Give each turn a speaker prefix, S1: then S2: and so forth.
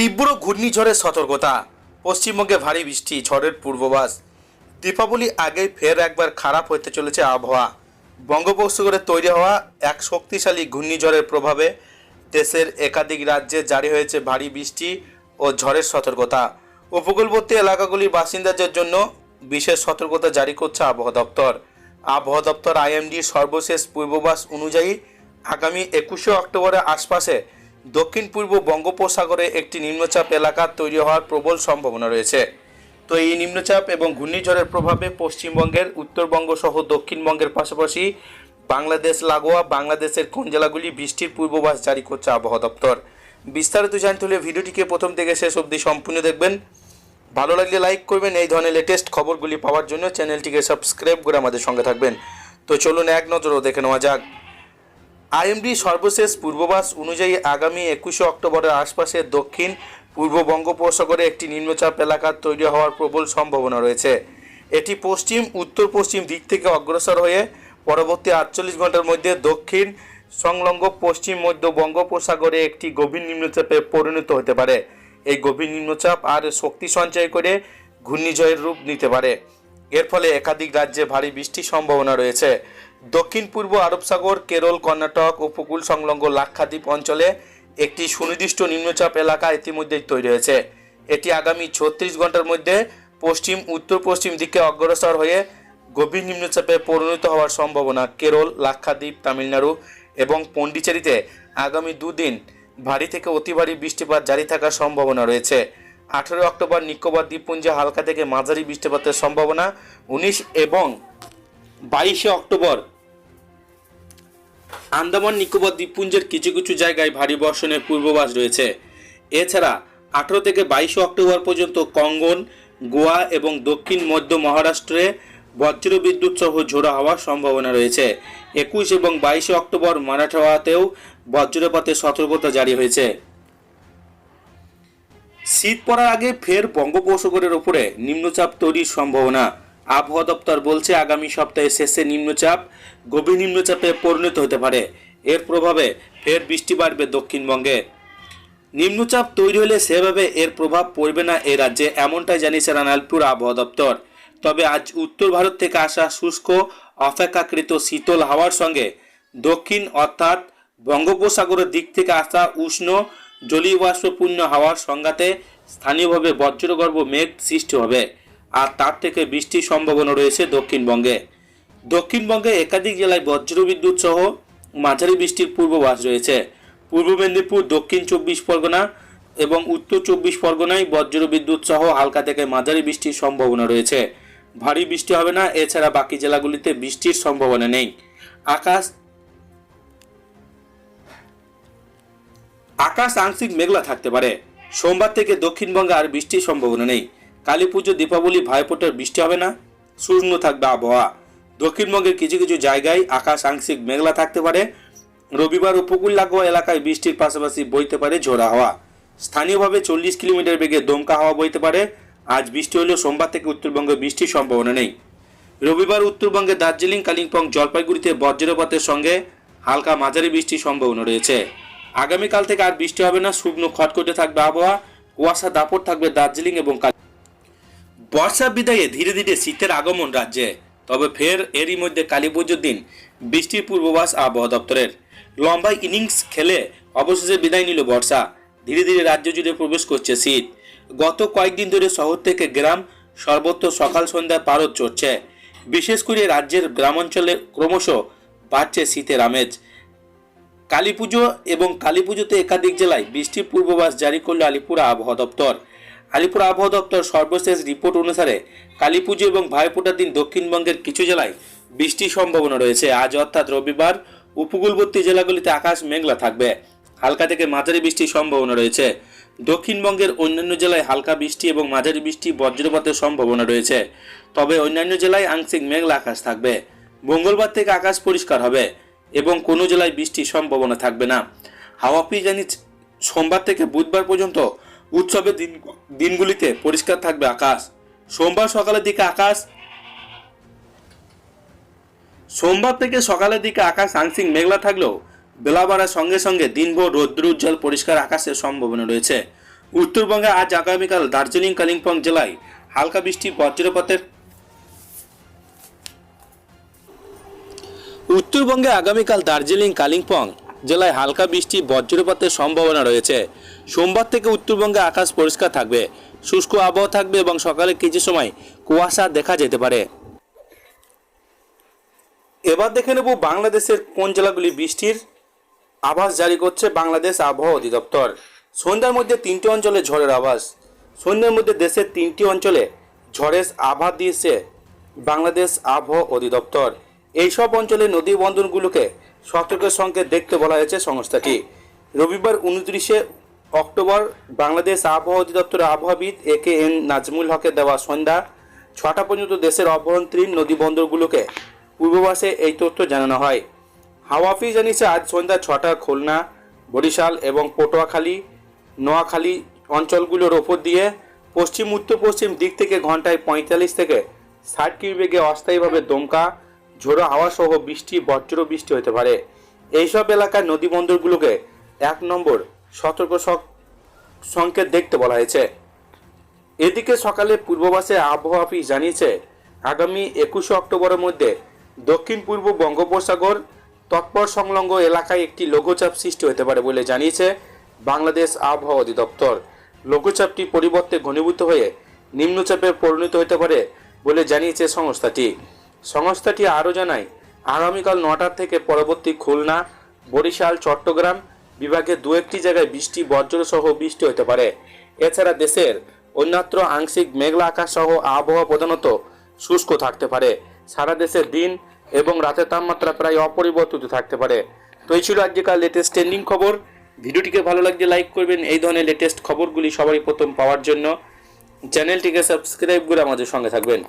S1: তীব্র ঘূর্ণিঝড়ের সতর্কতা। পশ্চিমবঙ্গে ভারী বৃষ্টি, ঝড়ের পূর্বাভাস। দীপাবলি আগেই ফের একবার খারাপ হতে চলেছে আবহাওয়া। বঙ্গোপসাগরে তৈরি হওয়া এক শক্তিশালী ঘূর্ণিঝড়ের প্রভাবে দেশের একাধিক রাজ্যে জারি হয়েছে ভারী বৃষ্টি ও ঝড়ের সতর্কতা। উপকূলবর্তী এলাকাগুলির বাসিন্দাদের জন্য বিশেষ সতর্কতা জারি করছে আবহাওয়া দপ্তর। আবহাওয়া দপ্তর আইএমডির সর্বশেষ পূর্বাভাস অনুযায়ী আগামী একুশে অক্টোবরের আশপাশে দক্ষিণ পূর্ব বঙ্গোপসাগরে একটি নিম্নচাপ এলাকা তৈরি হওয়ার প্রবল সম্ভাবনা রয়েছে। তো এই নিম্নচাপ এবং ঘূর্ণিঝড়ের প্রভাবে পশ্চিমবঙ্গের উত্তরবঙ্গ সহ দক্ষিণবঙ্গের পাশাপাশি বাংলাদেশ, লাগোয়া, বাংলাদেশের কোন জেলাগুলি বৃষ্টির পূর্বাভাস জারি করছে আবহাওয়া দপ্তর। বিস্তারিত জানতে হলে ভিডিওটিকে প্রথম থেকে শেষ অবধি সম্পূর্ণ দেখবেন। ভালো লাগলে লাইক করবেন, এই ধরনের লেটেস্ট খবরগুলি পাওয়ার জন্য চ্যানেলটিকে সাবস্ক্রাইব করে আমাদের সঙ্গে থাকবেন। তো চলুন এক নজরও দেখে নেওয়া যাক। আইএমডি সর্বশেষ পূর্বাভাস অনুযায়ী আগামী একুশে অক্টোবরের আশপাশে দক্ষিণ, পূর্ব বঙ্গোপসাগরে একটি নিম্নচাপ এলাকা তৈরি হওয়ার প্রবল সম্ভাবনা রয়েছে। এটি পশ্চিম, উত্তর পশ্চিম দিক থেকে অগ্রসর হয়ে পরবর্তী আটচল্লিশ ঘণ্টার মধ্যে দক্ষিণ সংলগ্ন পশ্চিম, মধ্য বঙ্গোপসাগরে একটি গভীর নিম্নচাপে পরিণত হতে পারে। এই গভীর নিম্নচাপ আর শক্তি সঞ্চয় করে ঘূর্ণিঝড়ের রূপ নিতে পারে। এর ফলে একাধিক রাজ্যে ভারী বৃষ্টির সম্ভাবনা রয়েছে। দক্ষিণ পূর্ব আরব সাগর, কেরল, কর্ণাটক, উপকূল সংলগ্ন লাক্ষাদ্বীপ অঞ্চলে একটি সুনির্দিষ্ট নিম্নচাপ এলাকা ইতিমধ্যেই তৈরি হয়েছে। এটি আগামী ছত্রিশ ঘণ্টার মধ্যে পশ্চিম উত্তর পশ্চিম দিকে অগ্রসর হয়ে গভীর নিম্নচাপে পরিণত হওয়ার সম্ভাবনা কেরল, লাক্ষাদ্বীপ, তামিলনাড়ু এবং পন্ডিচেরিতে আগামী দুদিন ভারী থেকে অতি ভারী বৃষ্টিপাত জারি থাকার সম্ভাবনা রয়েছে। আঠেরো অক্টোবর নিকোবর দ্বীপপুঞ্জে হালকা থেকে মাঝারি বৃষ্টিপাতের সম্ভাবনা, উনিশ এবং বাইশে অক্টোবর আন্দামান, নিকোবর, দ্বীপপুঞ্জের কিছু কিছু জায়গায় ভারী বর্ষণের পূর্বাভাস রয়েছে। এছাড়া, আঠেরো থেকে বাইশে অক্টোবর পর্যন্ত কঙ্গন, গোয়া এবং দক্ষিণ মধ্য মহারাষ্ট্রে বজ্র বিদ্যুৎ সহ ঝোড়ো হওয়ার সম্ভাবনা রয়েছে। একুশ এবং বাইশে অক্টোবর মারাঠাওয়াতেও বজ্রপাতের সতর্কতা জারি হয়েছে। শীত পড়ার আগে ফের বঙ্গোপসাগরের ওপরে নিম্নচাপ তৈরির সম্ভাবনা। আবহাওয়া দপ্তর বলছে আগামী সপ্তাহের শেষে নিম্নচাপ, গভীর নিম্নচাপে পরিণত হতে পারে। এর প্রভাবে ফের বৃষ্টি বাড়বে দক্ষিণবঙ্গে। নিম্নচাপ তৈরি হলে সেভাবে এর প্রভাব পড়বে না এ রাজ্যে, এমনটাই জানিয়েছে রানালপুর আবহাওয়া দপ্তর। তবে আজ উত্তর ভারত থেকে আসা শুষ্ক, অপেক্ষাকৃত শীতল হাওয়ার সঙ্গে দক্ষিণ অর্থাৎ বঙ্গোপসাগরের দিক থেকে আসা উষ্ণ জলীয় বাষ্পপূর্ণ হাওয়ার সংঘাতে স্থানীয়ভাবে বজ্রগর্ভ মেঘ সৃষ্টি হবে। আর তার থেকে বৃষ্টির সম্ভাবনা রয়েছে দক্ষিণবঙ্গে। দক্ষিণবঙ্গে একাধিক জেলায় বজ্রবিদ্যুৎ সহ মাঝারি বৃষ্টির পূর্বাভাস রয়েছে। পূর্ব মেদিনীপুর, দক্ষিণ চব্বিশ পরগনা এবং উত্তর চব্বিশ পরগনায় বজ্রবিদ্যুৎ সহ হালকা থেকে মাঝারি বৃষ্টির সম্ভাবনা রয়েছে। ভারী বৃষ্টি হবে না, এছাড়া বাকি জেলাগুলিতে বৃষ্টির সম্ভাবনা নেই। আকাশ আকাশ আংশিক মেঘলা থাকতে পারে। সোমবার থেকে দক্ষিণবঙ্গে আর বৃষ্টির সম্ভাবনা নেই। কালী পুজো, দীপাবলি, ভাইফোঁটার বৃষ্টি হবে না, শূন্য থাকবে আবহাওয়া। দক্ষিণবঙ্গের কিছু কিছু জায়গায় আকাশ আংশিক মেঘলা থাকতে পারে। রবিবার উপকূল লাগোয়া এলাকায় বৃষ্টির পাশাপাশি বইতে পারে ঝোড়া হাওয়া। স্থানীয়ভাবে চল্লিশ কিলোমিটার বেগে দমকা হাওয়া বইতে পারে। আজ বৃষ্টি হলেও সোমবার থেকে উত্তরবঙ্গে বৃষ্টির সম্ভাবনা নেই। রবিবার উত্তরবঙ্গে দার্জিলিং, কালিম্পং, জলপাইগুড়িতে বজ্রপাতের সঙ্গে হালকা মাঝারি বৃষ্টির সম্ভাবনা রয়েছে। আগামীকাল থেকে আর বৃষ্টি হবে না, শুকনো খটখটে থাকবে আবহাওয়া। কুয়াশা, দাপট থাকবে দার্জিলিং এবং বর্ষা বিদায়ে ধীরে ধীরে শীতের আগমন রাজ্যে। তবে ফের এরই মধ্যে কালী পুজোর দিন বৃষ্টির পূর্বাভাস আবহাওয়া দপ্তরের। লম্বা ইনিংস খেলে অবশেষে বিদায় নিল বর্ষা। ধীরে ধীরে রাজ্য জুড়ে প্রবেশ করছে শীত। গত কয়েকদিন ধরে শহর থেকে গ্রাম সর্বত্র সকাল সন্ধ্যায় পারদ চড়ছে। বিশেষ করে রাজ্যের গ্রামাঞ্চলে ক্রমশ বাড়ছে শীতের আমেজ। কালী পুজো এবং কালী পুজোতে একাধিক জেলায় বৃষ্টির পূর্বাভাস জারি করল আলিপুর আবহাওয়া দপ্তর। আলিপুর আবহাওয়া দপ্তর সর্বশেষ রিপোর্ট অনুসারে কালীপুজো এবং ভাইফোঁটার দিন দক্ষিণবঙ্গের কিছু জেলায় বৃষ্টির সম্ভাবনা রয়েছে। আজ অর্থাৎ রবিবার উপকূলবর্তী জেলাগুলিতে আকাশ মেঘলা থাকবে। হালকা থেকে মাঝারি বৃষ্টির সম্ভাবনা রয়েছে। দক্ষিণবঙ্গের অন্যান্য জেলায় হালকা বৃষ্টি এবং মাঝারি বৃষ্টি, বজ্রপাতের সম্ভাবনা রয়েছে। তবে অন্যান্য জেলায় আংশিক মেঘলা আকাশ থাকবে। মঙ্গলবার থেকে আকাশ পরিষ্কার হবে এবং কোনো জেলায় বৃষ্টির সম্ভাবনা থাকবে না। হাওয়া জানিয়েছে সোমবার থেকে বুধবার পর্যন্ত উৎসবের দিন, দিনগুলিতে পরিষ্কার থাকবে আকাশ। সোমবার সকালের দিকে আকাশ সোমবার থেকে সকালের দিকে আকাশ আংশিক মেঘলা থাকলেও বেলা বাড়ার সঙ্গে সঙ্গে দিনভর রৌদ্র উজ্জ্বল পরিষ্কার আকাশের সম্ভাবনা রয়েছে। উত্তরবঙ্গে আজ আগামীকাল দার্জিলিং, কালিম্পং জেলায় হালকা বৃষ্টি, বজ্রপাতের উত্তরবঙ্গে আগামীকাল দার্জিলিং, কালিম্পং জেলায় হালকা বৃষ্টি, বজ্রপাতের সম্ভাবনা রয়েছে। সোমবার থেকে উত্তরবঙ্গে আকাশ পরিষ্কার থাকবে। শুষ্ক আবহাওয়া থাকবে এবং সকালে কিছু সময় কুয়াশা দেখা যেতে পারে। এবার দেখে নেব বাংলাদেশের কোন জেলাগুলি বৃষ্টির আভাস জারি করছে বাংলাদেশ আবহাওয়া অধিদপ্তর। সন্ধ্যার মধ্যে তিনটি অঞ্চলে ঝড়ের আভাস। সন্ধ্যার মধ্যে দেশের তিনটি অঞ্চলে ঝড়ের আভাস দিয়েছে বাংলাদেশ আবহাওয়া অধিদপ্তর। এইসব অঞ্চলে নদী বন্দরগুলোকে সতর্কের সঙ্গে দেখতে বলা হয়েছে সংস্থাটি। রবিবার উনত্রিশে অক্টোবর বাংলাদেশ আবহাওয়া অধিদপ্তরের আবহাওয়াবিদ এ কে এন নাজমুল হকের দেওয়া সন্ধ্যা ছটা পর্যন্ত দেশের অভ্যন্তরীণ নদী বন্দরগুলোকে পূর্বাভাসে এই তথ্য জানানো হয়। হাওয়া অফিস জানিয়েছে, আজ সন্ধ্যা ছটা খুলনা, বরিশাল এবং পটুয়াখালী, নোয়াখালী অঞ্চলগুলোর ওপর দিয়ে পশ্চিম উত্তর পশ্চিম দিক থেকে ঘন্টায় পঁয়তাল্লিশ থেকে ষাট কিমি বেগে অস্থায়ীভাবে দমকা ঝোড়ো হাওয়া সহ বৃষ্টি, বজ্র বৃষ্টি হতে পারে। এইসব এলাকার নদী বন্দরগুলোকে এক নম্বর সতর্ক সক- সংকেত দেখতে বলা হয়েছে। এদিকে সকালে পূর্ববাসে আবহাওয়া অফিস জানিয়েছে, আগামী একুশে অক্টোবরের মধ্যে দক্ষিণ পূর্ব বঙ্গোপসাগর তৎপর সংলগ্ন এলাকায় একটি লঘুচাপ সৃষ্টি হতে পারে বলে জানিয়েছে বাংলাদেশ আবহাওয়া অধিদপ্তর। লঘুচাপটি পরিবর্তে ঘনীভূত হয়ে নিম্নচাপে পরিণত হতে পারে বলে জানিয়েছে সংস্থাটি। সংস্থাটি আরও জানায়, আগামীকাল নটার থেকে পরবর্তী খুলনা, বরিশাল, চট্টগ্রাম বিভাগে দু একটি জায়গায় বৃষ্টি বজ্র সহ বৃষ্টি হতে পারে। এছাড়া দেশের অন্যত্র আংশিক মেঘলা আকাশ সহ আবহাওয়া প্রধানত শুষ্ক থাকতে পারে। সারা দেশের দিন এবং রাতের তাপমাত্রা প্রায় অপরিবর্তিত থাকতে পারে। তো এই ছিল আজকেকার লেটেস্ট ট্রেন্ডিং খবর। ভিডিওটিকে ভালো লাগলে লাইক করবেন। এই ধরনের লেটেস্ট খবরগুলি সবারই প্রথম পাওয়ার জন্য। চ্যানেলটিকে সাবস্ক্রাইব করে আমাদের সঙ্গে থাকবেন।